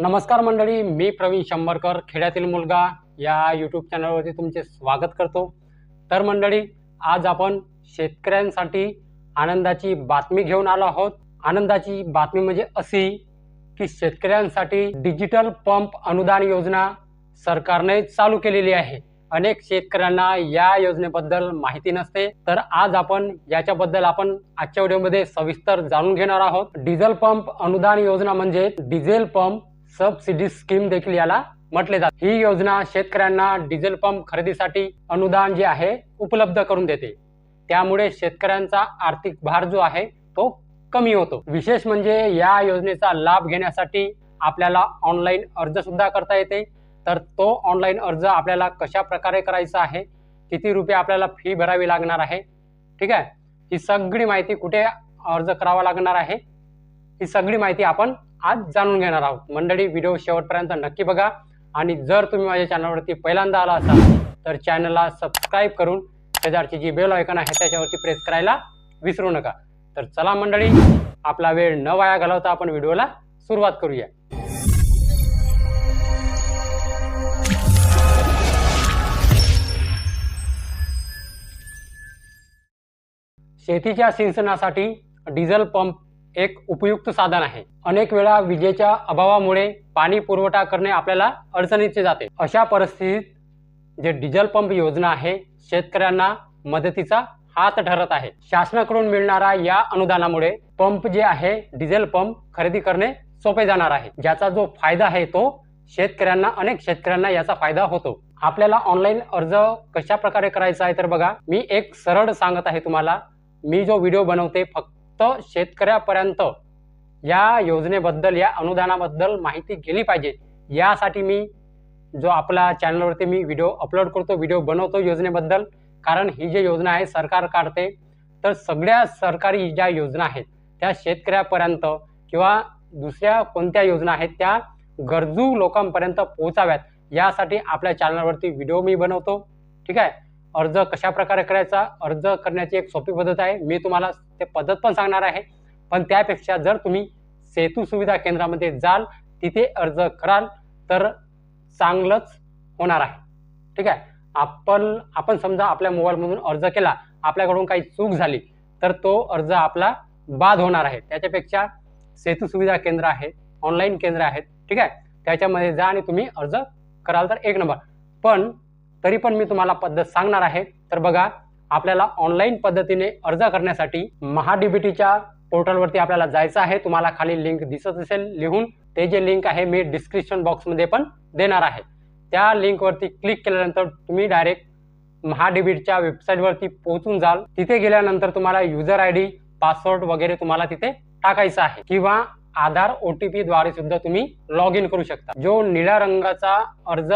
नमस्कार मंडळी मी प्रवीण शंभरकर खेड्यातील मुलगा या यूट्यूब चॅनलवरती तुमचे स्वागत करतो. तर मंडळी आज आपण शेतकऱ्यांसाठी आनंदाची बातमी घेऊन आलो आहोत. आनंदाची बातमी म्हणजे अशी की शेतकऱ्यांसाठी डिजिटल पंप अनुदान योजना सरकारने चालू केलेली आहे. अनेक शेतकऱ्यांना या योजनेबद्दल माहिती नसते. तर आज आपण याच्याबद्दल आपण आजच्या व्हिडिओमध्ये सविस्तर जाणून घेणार आहोत. डिझेल पंप अनुदान योजना म्हणजे डिझेल पंप सबसिडी स्कीम देखील याला म्हटले जाते. ही योजना शेतकऱ्यांना डिझेल पंप खरेदीसाठी अनुदान जे आहे उपलब्ध करून देते. त्यामुळे शेतकऱ्यांचा आर्थिक भार जो आहे तो कमी होतो. विशेष म्हणजे या योजनेचा लाभ घेण्यासाठी आपल्याला ऑनलाईन अर्ज सुद्धा करता येते. तर तो ऑनलाईन अर्ज आपल्याला कशा प्रकारे करायचा आहे किती रुपये आपल्याला फी भरावी लागणार आहे ठीक आहे? ही सगळी माहिती कुठे अर्ज करावा लागणार आहे ही सगळी माहिती आपण आज जाणून घेणार आहोत. मंडळी व्हिडिओ शेवटपर्यंत नक्की बघा. आणि जर तुम्ही माझ्या चॅनलवरती पहिल्यांदा आला असाल तर चॅनलला सबस्क्राईब करून शेजारची जी बेल आयकन आहे त्याच्यावरती प्रेस करायला विसरू नका. तर चला मंडळी आपला वेळ न वाया घालवता आपण व्हिडिओला सुरुवात करूया. शेतीच्या सिंचनासाठी डिझेल पंप एक उपयुक्त साधन आहे. अनेक वेळा विजेच्या अभावामुळे पाणी पुरवठा करणे आपल्याला अडचणीचे जाते. अशा परिस्थितीत जे डिझेल पंप योजना आहे शेतकऱ्यांना मदतीचा हात ठरत आहे. शासनाकडून मिळणारा या अनुदानामुळे पंप जे आहे डिझेल पंप खरेदी करणे सोपे जाणार आहे. ज्याचा जो फायदा आहे तो शेतकऱ्यांना अनेक शेतकऱ्यांना याचा फायदा होतो. आपल्याला ऑनलाईन अर्ज कशा प्रकारे करायचा आहे तर बघा मी एक सरळ सांगत आहे तुम्हाला. मी जो व्हिडिओ बनवते फक्त शेतकऱ्यापर्यंत या योजनेबद्दल या अनुदानाबद्दल माहिती गेली पाहिजे. यासाठी मी जो आपला चॅनलवरती मी व्हिडिओ अपलोड करतो व्हिडिओ बनवतो योजनेबद्दल कारण ही जी योजना आहे सरकार काढते तर सगळ्या सरकारी ज्या योजना आहेत त्या शेतकऱ्यापर्यंत किंवा दुसऱ्या कोणत्या योजना आहेत त्या गरजू लोकांपर्यंत पोहोचाव्यात. यासाठी आपल्या चॅनलवरती व्हिडिओ मी बनवतो. ठीक आहे? अर्ज कशा प्रकारे करायचा? अर्ज करण्याची एक सोपी पद्धत आहे. मी तुम्हाला ते पद्धत पण सांगणार आहे. पण त्यापेक्षा जर तुम्ही सेतू सुविधा केंद्रामध्ये जाल तिथे अर्ज कराल तर चांगलंच होणार आहे. ठीक आहे? आपण आपण समजा आपल्या मोबाईलमधून अर्ज केला आपल्याकडून काही चूक झाली तर तो अर्ज आपला बाद होणार आहे. त्याच्यापेक्षा सेतू सुविधा केंद्र आहे ऑनलाईन केंद्र आहेत ठीक आहे? त्याच्यामध्ये जा आणि तुम्ही अर्ज कराल तर एक नंबर. पण तरी पण मी तुम्हाला पद्धत सांगणार आहे. तर बघा आपल्याला ऑनलाईन पद्धतीने अर्ज करण्यासाठी महाडीबीटीच्या पोर्टलवरती आपल्याला जायचं आहे. तुम्हाला खाली लिंक दिसत असेल लिहून. ते जे लिंक आहे मी डिस्क्रिप्शन बॉक्समध्ये पण देणार आहे. त्या लिंकवरती क्लिक केल्यानंतर तुम्ही डायरेक्ट महाडीबीटच्या वेबसाईटवरती पोहोचून जाल. तिथे गेल्यानंतर तुम्हाला युजर आय डी पासवर्ड वगैरे तुम्हाला तिथे टाकायचा आहे. किंवा आधार ओ टी पीद्वारे सुद्धा तुम्ही लॉग इन करू शकता. जो निळ्या रंगाचा अर्ज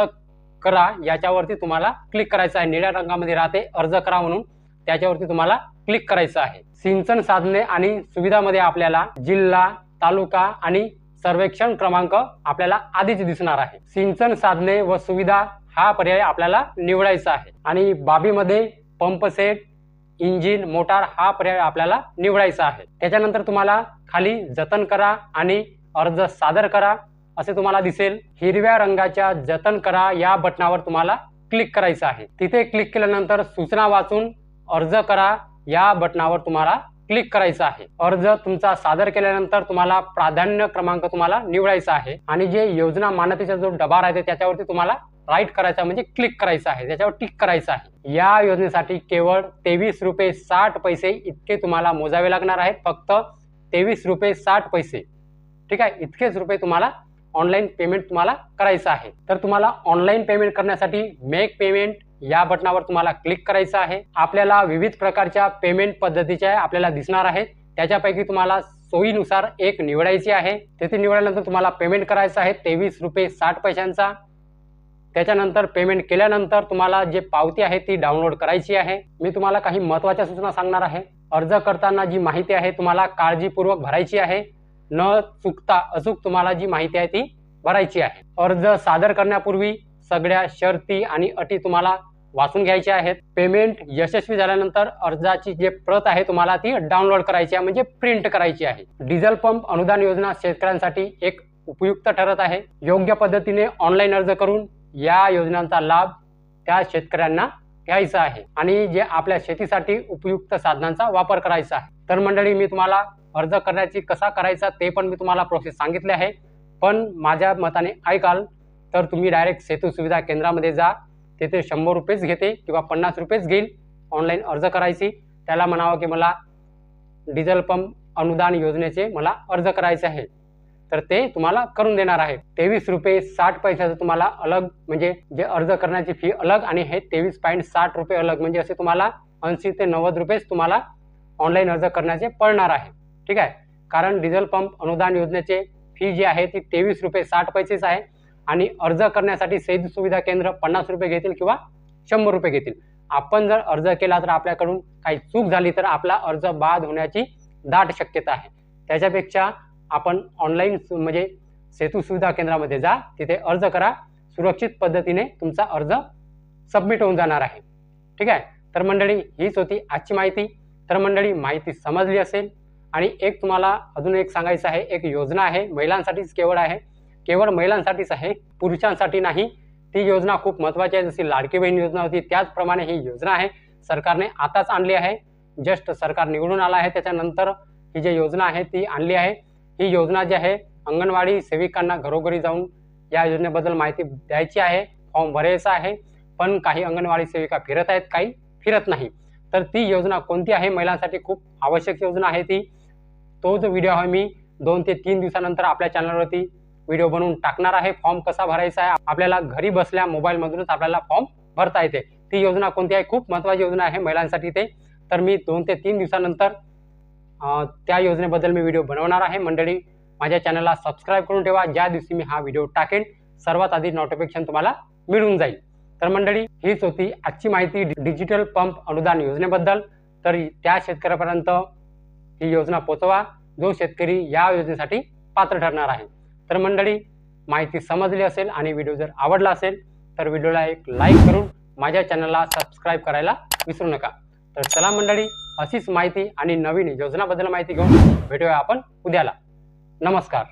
करा. याच्यावरती तुम्हाला क्लिक करायचं आहे. निळ्या रंगामध्ये राहते. अर्ज करा म्हणून. त्याच्यावरती तुम्हाला क्लिक करायचं आहे. सिंचन साधने आणि सुविधामध्ये आपल्याला जिल्हा तालुका आणि सर्वेक्षण क्रमांक आपल्याला आधीच दिसणार आहे. सिंचन साधने व सुविधा हा पर्याय आपल्याला निवडायचा आहे. आणि बाबीमध्ये पंप सेट इंजिन मोटार हा पर्याय आपल्याला निवडायचा आहे. त्याच्यानंतर तुम्हाला खाली जतन करा आणि अर्ज सादर करा. असे तुम्हाला दिसेल. हिरव्या रंगाच्या जतन करा. या बटनावर तुम्हाला क्लिक करायचं आहे. तिथे क्लिक केल्यानंतर सूचना वाचून अर्ज करा. या बटनावर तुम्हाला क्लिक करायचं आहे. अर्ज तुमचा सादर केल्यानंतर तुम्हाला प्राधान्य क्रमांक तुम्हाला निवडायचा आहे. आणि जे योजना मान्यतेचा जो डबा राहते त्याच्यावरती तुम्हाला राईट करायचा म्हणजे क्लिक करायचं आहे. त्याच्यावर टिक करायचं आहे. या योजनेसाठी केवळ तेवीस रुपये साठ पैसे इतके तुम्हाला मोजावे लागणार आहेत. फक्त तेवीस रुपये साठ पैसे. ठीक आहे? इतकेच रुपये तुम्हाला ऑनलाईन पेमेंट तुम्हाला करायचं आहे. तर तुम्हाला ऑनलाईन पेमेंट करण्यासाठी मेक पेमेंट या बटनावर तुम्हाला क्लिक करायचं आहे. आपल्याला विविध प्रकारच्या पेमेंट पद्धतीच्या आपल्याला दिसणार आहेत त्याच्यापैकी तुम्हाला सोयीनुसार एक निवडायची आहे. तेथे निवडल्यानंतर तुम्हाला पेमेंट करायचं आहे. तेवीस रुपये साठ पैशांचा. त्याच्यानंतर पेमेंट केल्यानंतर तुम्हाला जे पावती आहे ती डाउनलोड करायची आहे. मी तुम्हाला काही महत्त्वाच्या सूचना सांगणार आहे. अर्ज करताना जी माहिती आहे तुम्हाला काळजीपूर्वक भरायची आहे. न चुकता अचूक तुम्हाला जी माहिती आहे ती भरायची आहे. अर्ज सादर करण्यापूर्वी सगळ्या शर्ती आणि अटी तुम्हाला वाचून घ्यायचे आहेत. पेमेंट यशस्वी झाल्यानंतर अर्जाची जे प्रत आहे तुम्हाला ती डाउनलोड करायची आहे म्हणजे प्रिंट करायची आहे. डिझेल पंप अनुदान योजना शेतकऱ्यांसाठी एक उपयुक्त ठरत आहे. योग्य पद्धतीने ऑनलाईन अर्ज करून या योजनांचा लाभ त्या शेतकऱ्यांना घ्यायचा आहे आणि जे आपल्या शेतीसाठी उपयुक्त साधनांचा वापर करायचा आहे. तर मंडळी मी तुम्हाला अर्ज करण्याची कसा करायचा ते पण मी तुम्हाला प्रोसेस सांगितले आहे. पण माझ्या मताने ऐकाल तर तुम्ही डायरेक्ट सेतू सुविधा केंद्रामध्ये जा. तेथे शंभर रुपयेच घेते किंवा पन्नास रुपयेच घेईल ऑनलाईन अर्ज करायची. त्याला म्हणावं की मला डिझेल पंप अनुदान योजनेचे मला अर्ज करायचे आहे. तर ते तुम्हाला करून देणार आहे. तेवीस रुपये साठ पैशाचं तुम्हाला अलग म्हणजे जे अर्ज करण्याची फी अलग आणि हे तेवीस पॉईंट साठ रुपये अलग म्हणजे असे तुम्हाला ऐंशी ते नव्वद रुपयेच तुम्हाला ऑनलाईन अर्ज करण्याचे पडणार आहे. ठीक आहे? कारण डिझेल पंप अनुदान योजनेचे फी जी आहे ती तेवीस रुपये साठ पैसेच आहे. आणि अर्ज करण्यासाठी सेतू सुविधा केंद्र पन्नास रुपये घेतील किंवा शंभर रुपये घेतील. आपण जर अर्ज केला तर आपल्याकडून काही चूक झाली तर आपला अर्ज बाद होण्याची दाट शक्यता आहे. त्याच्यापेक्षा आपण ऑनलाईन म्हणजे सेतू सुविधा केंद्रामध्ये जा तिथे अर्ज करा. सुरक्षित पद्धतीने तुमचा अर्ज सबमिट होऊन जाणार आहे. ठीक आहे? तर मंडळी हीच होती आजची माहिती. तर मंडळी माहिती समजली असेल आणि एक तुम्हाला अजून एक सांगायचं आहे एक योजना आहे महिलांसाठीच केवळ आहे. केवळ महिलांसाठीच आहे पुरुषांसाठी नाही. ती योजना खूप महत्त्वाची आहे. जशी लाडकी बहीण योजना होती त्याचप्रमाणे ही योजना आहे. सरकारने आताच आणली आहे. जस्ट सरकार निवडून आलं आहे. त्याच्यानंतर ही जी योजना आहे ती आणली आहे. ही योजना जी आहे अंगणवाडी सेविकांना घरोघरी जाऊन या योजनेबद्दल माहिती द्यायची आहे. फॉर्म भरायचा आहे. पण काही अंगणवाडी सेविका फिरत आहेत काही फिरत नाही. तर ती योजना कोणती आहे? महिलांसाठी खूप आवश्यक योजना आहे ती. तो जो व्हिडिओ आहे मी दोन ते तीन दिवसानंतर आपल्या चॅनलवरती व्हिडिओ बनवून टाकणार आहे. फॉर्म कसा भरायचा आहे? आपल्याला घरी बसल्या मोबाईलमधूनच आपल्याला फॉर्म भरता येते. ती योजना कोणती आहे? खूप महत्त्वाची योजना आहे महिलांसाठी ते. तर मी दोन ते तीन दिवसानंतर त्या योजनेबद्दल मी व्हिडिओ बनवणार आहे. मंडळी माझ्या चॅनलला सबस्क्राईब करून ठेवा. ज्या दिवशी मी हा व्हिडिओ टाकेन सर्वात आधी नोटिफिकेशन तुम्हाला मिळून जाईल. तर मंडळी हीच होती आजची माहिती. डिजिटल पंप अनुदान योजनेबद्दल. तर त्या शेतकऱ्यापर्यंत ही योजना पोचवा जो शेतकरी या योजनेसाठी पात्र ठरणार आहे. तर मंडळी माहिती समजली असेल आणि व्हिडिओ जर आवडला असेल तर व्हिडिओला एक लाईक करून माझ्या चॅनलला सबस्क्राईब करायला विसरू नका. तर चला मंडळी अशीच माहिती आणि नवीन योजनाबद्दल माहिती घेऊन भेटूया आपण उद्याला. नमस्कार.